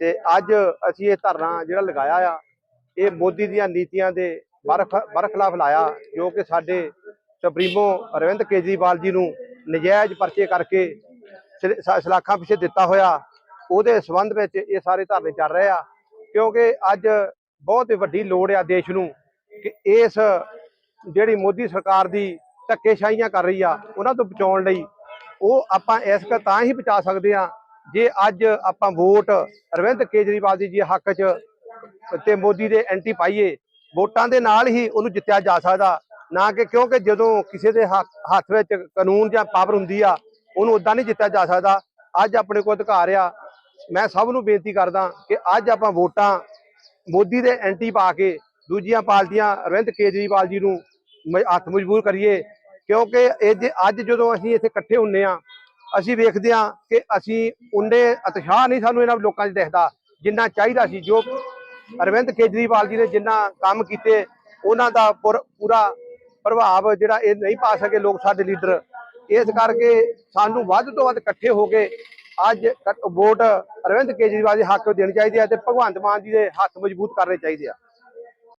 ਤੇ ਅੱਜ ਅਸੀਂ ਇਹ ਧਰਨਾ ਜਿਹੜਾ ਲਗਾਇਆ ਆ, ਇਹ ਮੋਦੀ ਦੀਆਂ ਨੀਤੀਆਂ ਦੇ ਬਰਖ, ਬਰਖਲਾਫ ਲਾਇਆ, ਜੋ ਕਿ ਸਾਡੇ ਸੁਪਰੀਮੋ ਅਰਵਿੰਦ ਕੇਜਰੀਵਾਲ ਜੀ ਨੂੰ ਨਜਾਇਜ਼ ਪਰਚੇ ਕਰਕੇ ਸਲਾਖਾਂ ਪਿੱਛੇ ਦਿੱਤਾ ਹੋਇਆ, ਉਹਦੇ ਸਬੰਧ ਵਿੱਚ ਇਹ ਸਾਰੇ ਧਰਨੇ ਚੱਲ ਰਹੇ ਆ, ਕਿਉਂਕਿ ਅੱਜ ਬਹੁਤ ਵੱਡੀ ਲੋੜ ਆ ਦੇਸ਼ ਨੂੰ ਕਿ ਇਸ ਜਿਹੜੀ ਮੋਦੀ ਸਰਕਾਰ ਦੀ ਧੱਕੇਸ਼ਾਹੀਆਂ ਕਰ ਰਹੀ ਆ, ਉਹਨਾਂ ਤੋਂ ਬਚਾਉਣ ਲਈ, ਉਹ ਆਪਾਂ ਇਸ ਤਾਂ ਹੀ ਬਚਾ ਸਕਦੇ ਆ ਜੇ ਅੱਜ ਆਪਾਂ ਵੋਟ ਅਰਵਿੰਦ ਕੇਜਰੀਵਾਲ ਦੀ ਜੀ ਹੱਕ 'ਚ ਤੇ ਮੋਦੀ ਦੇ ਐਂਟੀ ਪਾਈਏ, ਵੋਟਾਂ ਦੇ ਨਾਲ ਹੀ ਉਹਨੂੰ ਜਿੱਤਿਆ ਜਾ ਸਕਦਾ। ਨਾ ਕਿ ਕਿਉਂਕਿ ਜਦੋਂ ਕਿਸੇ ਦੇ ਹੱਥ ਹੱਥ ਵਿੱਚ ਕਾਨੂੰਨ ਜਾਂ ਪਾਵਰ ਹੁੰਦੀ ਆ, ਉਹਨੂੰ ਉਦਾਂ ਨਹੀਂ ਜਿੱਤਿਆ ਜਾ ਸਕਦਾ। ਅੱਜ ਆਪਣੇ ਕੋਲ ਅਧਿਕਾਰ ਆ। ਮੈਂ ਸਭ ਨੂੰ ਬੇਨਤੀ ਕਰਦਾ ਕਿ ਅੱਜ ਆਪਾਂ ਵੋਟਾਂ ਮੋਦੀ ਦੇ ਐਂਟੀ ਪਾ ਕੇ ਦੂਜੀਆਂ ਪਾਰਟੀਆਂ ਅਰਵਿੰਦ ਕੇਜਰੀਵਾਲ ਜੀ ਨੂੰ ਮ- ਹੱਥ ਮਜਬੂਰ ਕਰੀਏ। ਕਿਉਂਕਿ ਇਹ ਜੇ ਅੱਜ ਜਦੋਂ ਅਸੀਂ ਇੱਥੇ ਇਕੱਠੇ ਹੁੰਨੇ ਆ ਅਸੀਂ ਵੇਖਦੇ ਹਾਂ ਕਿ ਅਸੀਂ ਉਨੇ ਉਤਸ਼ਾਹ ਨਹੀਂ ਸਾਨੂੰ ਇਹਨਾਂ ਲੋਕਾਂ 'ਚ ਦਿਖਦਾ। ਜਿੰਨਾ ਚਾਹੀਦਾ ਸੀ, ਜੋ ਅਰਵਿੰਦ ਕੇਜਰੀਵਾਲ ਜੀ ਨੇ ਜਿੰਨਾ ਕੰਮ ਕੀਤੇ, ਉਹਨਾਂ ਦਾ ਪੁਰ- ਪੂਰਾ ਪ੍ਰਭਾਵ ਜਿਹੜਾ ਇਹ ਨਹੀਂ ਪਾ ਸਕੇ ਲੋਕ ਸਾਡੇ ਲੀਡਰ। ਇਸ ਕਰਕੇ ਸਾਨੂੰ ਵੱਧ ਤੋਂ ਵੱਧ ਇਕੱਠੇ ਹੋ ਕੇ ਅੱਜ ਕ- ਵੋਟ ਅਰਵਿੰਦ ਕੇਜਰੀਵਾਲ ਦੇ ਹੱਕ ਦੇਣੀ ਚਾਹੀਦੀ ਹੈ ਤੇ ਭਗਵੰਤ ਮਾਨ ਜੀ ਦੇ ਹੱਥ ਮਜ਼ਬੂਤ ਕਰਨੇ ਚਾਹੀਦੇ ਆ।